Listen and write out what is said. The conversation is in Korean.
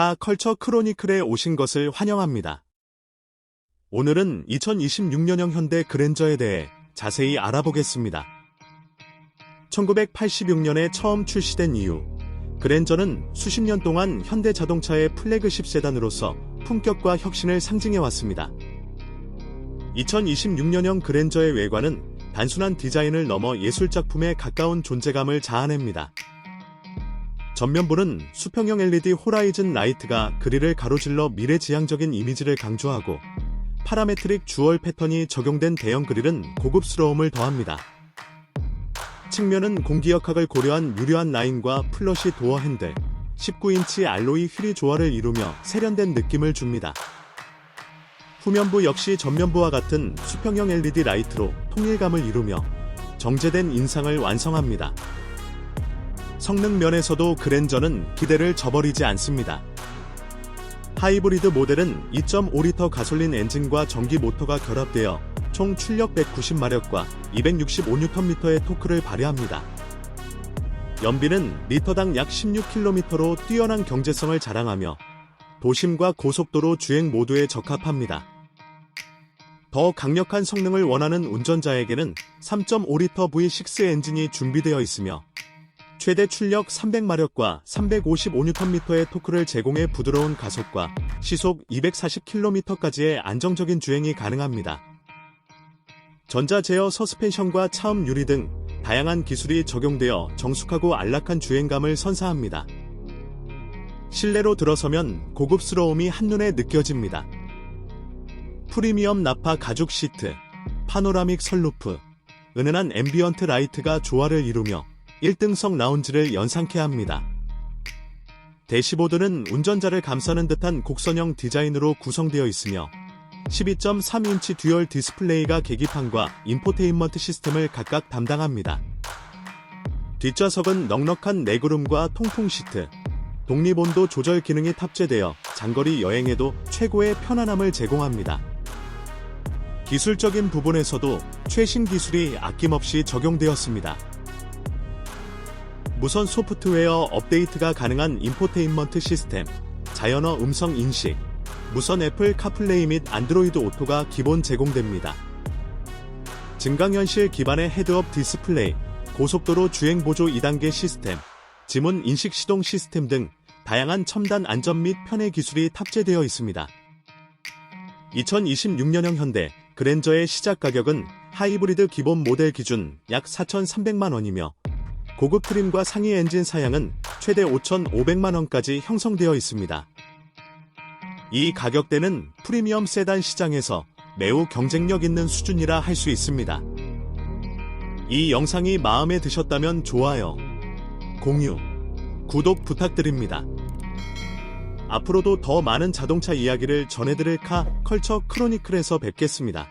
카 컬처 크로니클에 오신 것을 환영합니다. 오늘은 2026년형 현대 그랜저에 대해 자세히 알아보겠습니다. 1986년에 처음 출시된 이후 그랜저는 수십 년 동안 현대 자동차의 플래그십 세단으로서 품격과 혁신을 상징해 왔습니다. 2026년형 그랜저의 외관은 단순한 디자인을 넘어 예술작품에 가까운 존재감을 자아냅니다. 전면부는 수평형 LED 호라이즌 라이트가 그릴을 가로질러 미래지향적인 이미지를 강조하고 파라메트릭 주얼 패턴이 적용된 대형 그릴은 고급스러움을 더합니다. 측면은 공기역학을 고려한 유려한 라인과 플러시 도어 핸들, 19인치 알로이 휠이 조화를 이루며 세련된 느낌을 줍니다. 후면부 역시 전면부와 같은 수평형 LED 라이트로 통일감을 이루며 정제된 인상을 완성합니다. 성능 면에서도 그랜저는 기대를 저버리지 않습니다. 하이브리드 모델은 2.5리터 가솔린 엔진과 전기 모터가 결합되어 총 출력 190마력과 265Nm의 토크를 발휘합니다. 연비는 리터당 약 16km로 뛰어난 경제성을 자랑하며 도심과 고속도로 주행 모두에 적합합니다. 더 강력한 성능을 원하는 운전자에게는 3.5리터 V6 엔진이 준비되어 있으며 최대 출력 300마력과 355Nm의 토크를 제공해 부드러운 가속과 시속 240km까지의 안정적인 주행이 가능합니다. 전자 제어 서스펜션과 차음 유리 등 다양한 기술이 적용되어 정숙하고 안락한 주행감을 선사합니다. 실내로 들어서면 고급스러움이 한눈에 느껴집니다. 프리미엄 나파 가죽 시트, 파노라믹 선루프, 은은한 앰비언트 라이트가 조화를 이루며 1등석 라운지를 연상케 합니다. 대시보드는 운전자를 감싸는 듯한 곡선형 디자인으로 구성되어 있으며 12.3인치 듀얼 디스플레이가 계기판과 인포테인먼트 시스템을 각각 담당합니다. 뒷좌석은 넉넉한 레그룸과 통풍 시트, 독립온도 조절 기능이 탑재되어 장거리 여행에도 최고의 편안함을 제공합니다. 기술적인 부분에서도 최신 기술이 아낌없이 적용되었습니다. 무선 소프트웨어 업데이트가 가능한 인포테인먼트 시스템, 자연어 음성 인식, 무선 애플 카플레이 및 안드로이드 오토가 기본 제공됩니다. 증강현실 기반의 헤드업 디스플레이, 고속도로 주행 보조 2단계 시스템, 지문 인식 시동 시스템 등 다양한 첨단 안전 및 편의 기술이 탑재되어 있습니다. 2026년형 현대 그랜저의 시작 가격은 하이브리드 기본 모델 기준 약 4,300만 원이며 고급 트림과 상위 엔진 사양은 최대 5,500만 원까지 형성되어 있습니다. 이 가격대는 프리미엄 세단 시장에서 매우 경쟁력 있는 수준이라 할 수 있습니다. 이 영상이 마음에 드셨다면 좋아요, 공유, 구독 부탁드립니다. 앞으로도 더 많은 자동차 이야기를 전해드릴 카 컬처 크로니클에서 뵙겠습니다.